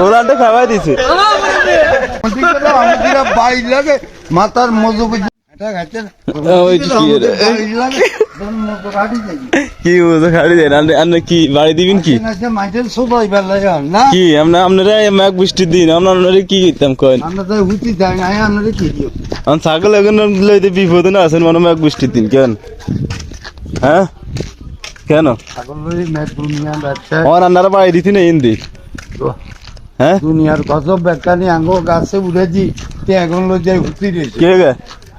হোলান্ডে খাওয়াই দিছে। লাগে মাথার মজু কি খাড়ি দেন। আপনি কি বাড়ি দিবেন কি? কি আমরা আপনারা দিন আমরা আপনারা কি ছাগল এখন লইতে বিপদে না আছেন মানে মেঘ বৃষ্টির দিন কেন? হ্যাঁ? কেন? আমার আন্নারা বাড়ি দিতি না হিন্দি হ্যাঁ? দুনিয়ার কত বেকানি আঙ্গ গাছে উড়েছি তে এখন লই যাই হুতি রয়েছে কে গে?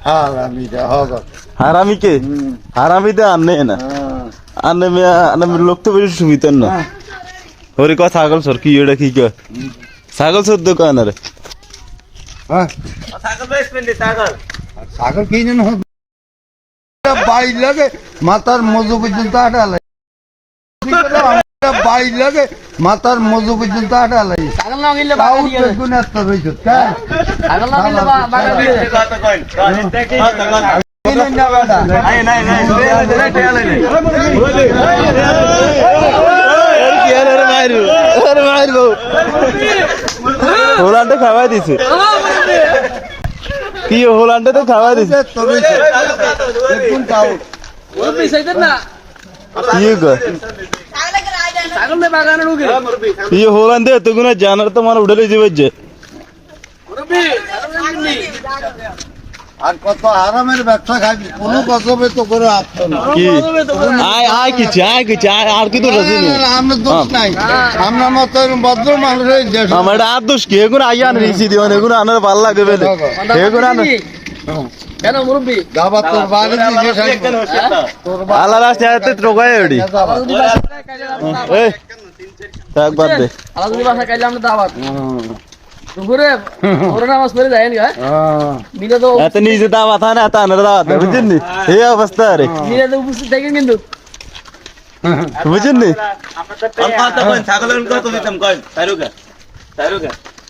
হ্যাঁ আমি যা হগ হারামি কে? হারামি তো আনে না। আনে মেয়া আনে লোক তো বেশি সুবিধার না। ওরে ক ছাগল সর কি এটা কি কয়? ছাগল সর দোকান রে? হ্যাঁ। ছাগল কি? বাড়ি লাগে মাথার মজু পর্যন্ত আটালাই বাড়ি লাগে মাথার মজু পর্যন্ত আটালাই ছাগল না গিলে বাগা দিয়ে দেবে। বেগুন একটা রয়েছে কেন ছাগল না গিলে বাগা দিয়ে দেবে। কিনেন না বেটা হোলান্ডে খাওয়াই দিছে কি হোলান্ডে তো খাওয়াই দিছে। কি না। কি হোলান্ডে তো গুনা জানার তো মানে উঠে লই যাবে যে না। আর কত আরামের ব্যবসা খাবি কোনো গজবে তো করে আসতো না কি। আয় আয় কিছু আয় কিছু আয় আর কি তো রাজি নেই আমরা দোষ নাই আমরা মতো ভদ্র মানুষের দেশ আমার আর দোষ কি এগুলো আইয়া আনে রিসি দিও এগুলো আনার ভালো লাগে বেলে এগুলো আনে কেন মুরব্বি দাবা তোর বাড়ি দিয়ে তোর আল্লাহ রাস্তে আয়াতে ত্রোগায় ওডি আলাদা যদি বাসা কাইলে আমরা দাওয়াত। এই থাক বাদ দে আলাদা যদি বাসা কাইলে আমরা দাওয়াত। দুপুরে ওরা নামাজ পড়ে যায় না মিলে তো এত নিজে দাওয়া থা না তা আনার দাওয়া বুঝছেন নি এই অবস্থা রে মিলে তো উপস্থিত থাকেন কিন্তু বুঝছেন নি তারিও কত দিতাম কোন নগরটা দিদি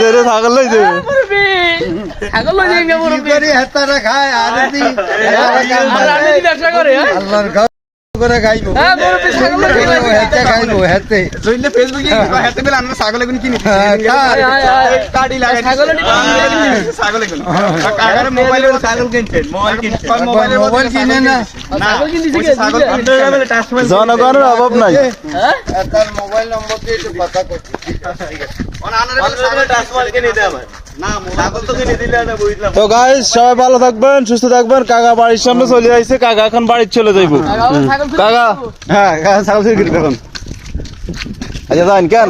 তাই রে ছাগল লই যাবে ছাগল লই যাই মুরব্বি। করি হেতারে খায়? আর দি আর রাতে ব্যবসা করে হ্যাঁ? আল্লাহর করে হ্যাঁ মুরব্বি ছাগল লই হেতে হেতে হ্যাঁ, আয় আয় ছাগল মোবাইল কিনে না। ছাগল শিখে জনগণের অভাব নাই। হ্যাঁ? তার মোবাইল নম্বর দিয়ে একটু কথা করছি তো গাইস সবাই ভালো থাকবেন সুস্থ থাকবেন। কাকা বাড়ির সামনে চলে আসছে কাকা এখন বাড়ির চলে যাইব। কাকা হ্যাঁ কাকা ছাগল চুরি করে দেখুন আচ্ছা যান কেন?